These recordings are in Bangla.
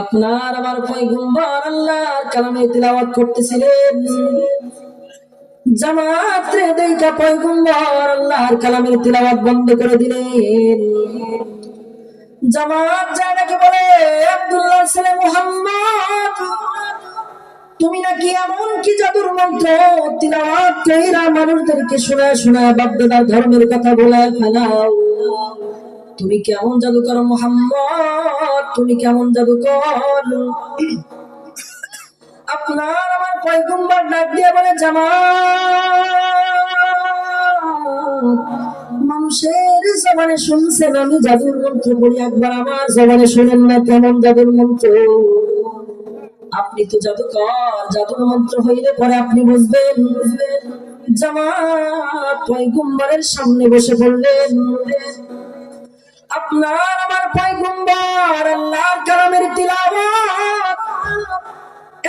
আপনার আমার পয়গম্বর আল্লাহর কালামে তিলাওয়াত করতেছিলেন। জামাত রে দেখা পয়গম্বর আল্লাহর কালামের তিলাওয়াত বন্ধ করে দিলেন। জামাত যায় নাকি বলে, আব্দুল্লাহ ছেলে মুহাম্মদ, তুমি নাকি এমন কি জাদুর মন্ত্র তিলাওয়াত কইরা মানুষদেরকে শোনায় শোনায় বাপদাদার ধর্মের কথা বলে ফেলাও? তুমি কেমন জাদুকর মোহাম্মদ? তুমি কেমন জাদুকর? আপনার আমার পয়গম্বর ডাক দিয়ে বলে জামা মানুষের জবানে শুনছেন আমি জাদুর মন্ত্র বলি, একবার আমার জবানে শুনেন না কেমন জাদুর মন্ত্র। আপনি তো জাদুকর, জাদুর মন্ত্র হইলে পরে আপনি বুঝবেন। জামাত পয়গম্বরের সামনে বসে পড়লেন আপনার আমার পয়গম্বর, আল্লাহর কালামের তিলাওয়াত।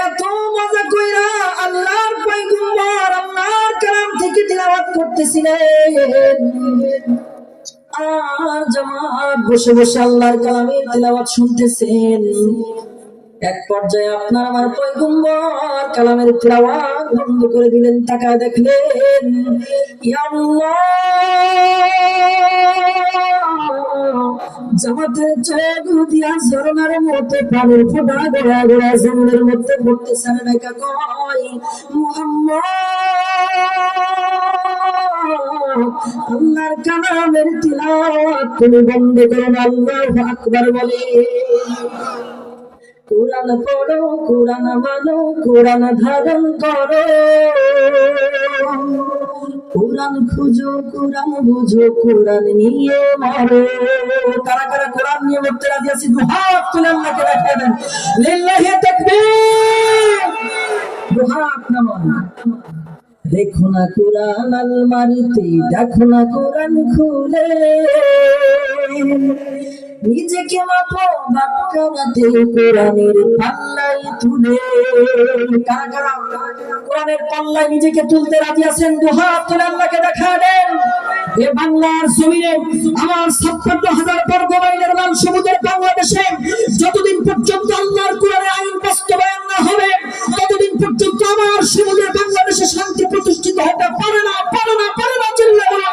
এত মজা কইরা আল্লাহর পয়গম্বর, আল্লাহর কালাম থেকে তিলাওয়াত করতেছিলেন। আর জামাত বসে বসে আল্লাহর কালামের তিলাওয়াত শুনতেছেন। এক পর্যায়ে আপনার আমার পয়গম্বর কালামের তিলাওয়াত বন্ধ করে দিলেন টাকা দেখলেন ফোঁটা মধ্যে পড়তেছে না দেখা কয় আল্লাহর কালামের তিলাওয়াত তুমি বন্ধ করো আল্লাহু আকবার বলে। কোরআন পড়ো, কোরআন মানো, কোরআন ধারণ করো। কোরআন খুঁজো, কোরআন বুঝো কুরান নিয়ে মরো। তারা কারা কোরআন নিয়ে মরতে রাজি আছি, দু হাত তুলে আল্লাহকে রেখে দেন। লিল্লাহি তাকবীর। দু হাত নামান দেখো না কোরআন আলমারিতে, দেখো না কোরআন খুলে। নিজেকে মাপো বাক্যরাতে কোরআনের পাল্লাই তুলে। কারা কারা কোরআনের পাল্লায় নিজেকে তুলতে রাজি আছেন? দুহাত তুলে আল্লাহকে দেখা দেন। এ বাংলার জমিনে আমার ছাপ্পান্ন হাজার বর্গ মাইলের লাল সমুদ্রের বাংলাদেশে যতদিন পর্যন্ত আল্লাহর কোরআনের আইন বাস্তবায়ন না হবে, ততদিন পর্যন্ত আমার সমুদ্রের প্রতিষ্ঠিত হতে পারে না পারে না পারে না চিল্লা বলা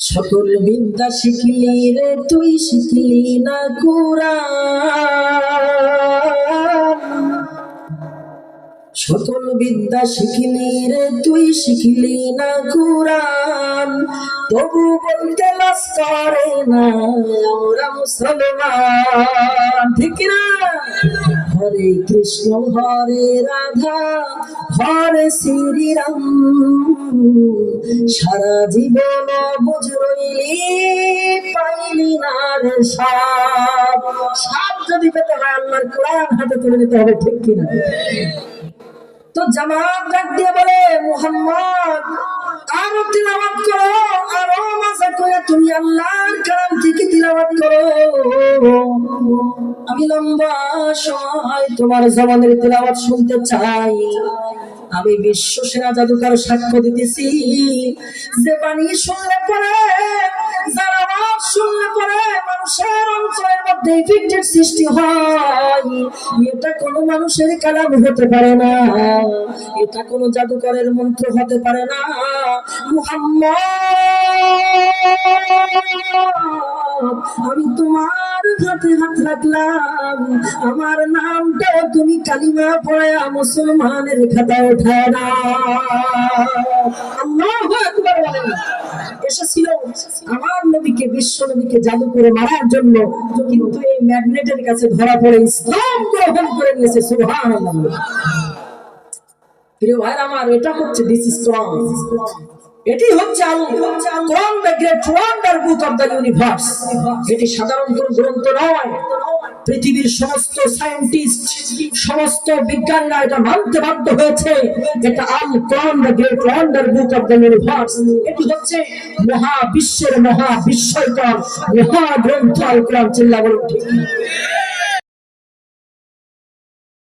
সকল বিদ্যা শিখলি রে, তুই শিখলি না কুরআন। সকল বিদ্যা শিখলি রে, তুই শিখিলি না কুরআন। তবু বলতে লাস না আমরা মুসলমান। ঠিক না হরে কৃষ্ণ, হরে রাধা, হরে শ্রীরাম। সারা জীবন বুঝ রইলি, পাইলি না রে সাপ। সাপ যদি পেতে হয়, আল্লাহর কোরআন হাতে তুলে নিতে হবে, ঠিক কিনা? তো জামাত ডাক দিয়ে বলে, মোহাম্মদ আরও তিলাবাত করো, আরও মাসা করে তুমি আল্লাহর কালাম থেকে তিলাবাত করো। আমি লম্বা সময় তোমার জবানের তিলাওয়াত শুনতে চাই। আমি বিশ্ব সেরা জাদুকার সাক্ষ্য দিতেছি। যে বাণী শুনলে পরে, যার আওয়াজ শুনলে পরে, মানুষের অন্তরের মধ্যে ইফেক্টের সৃষ্টি হয়। এটা কোনো মানুষের কালাম হতে পারে না। এটা কোনো জাদুকরের মন্ত্র হতে পারে না। মুহাম্মদ আমি তোমার হাতে হাত রাখলাম। আমার নামটা তুমি কালিমা পড়ে মুসলমানের খাতা বলেন এসেছিল আমার নবীকে, বিশ্ব নবীকে জাদু করে মারার জন্য কিন্তু এই ম্যাগনেটের কাছে ধরা পড়ে ইসলাম গ্রহণ করে নিয়েছে প্রিয় ভাইরা আমার, এটা হচ্ছে দিস ইজ স্ট্রং এটি হচ্ছে Quran the great wonder book of the universe. এটি সাধারণ কোনো গ্রন্থ নয়। পৃথিবীর সমস্ত সায়েন্টিস্ট, সমস্ত বিজ্ঞানীরা এটা মানতে বাধ্য হয়েছে এটা Al Quran the great wonder book of the universe. এটি হচ্ছে মহা বিশ্বের মহা গ্রন্থ আল কোরআন চিল্লা বলুন ঠিক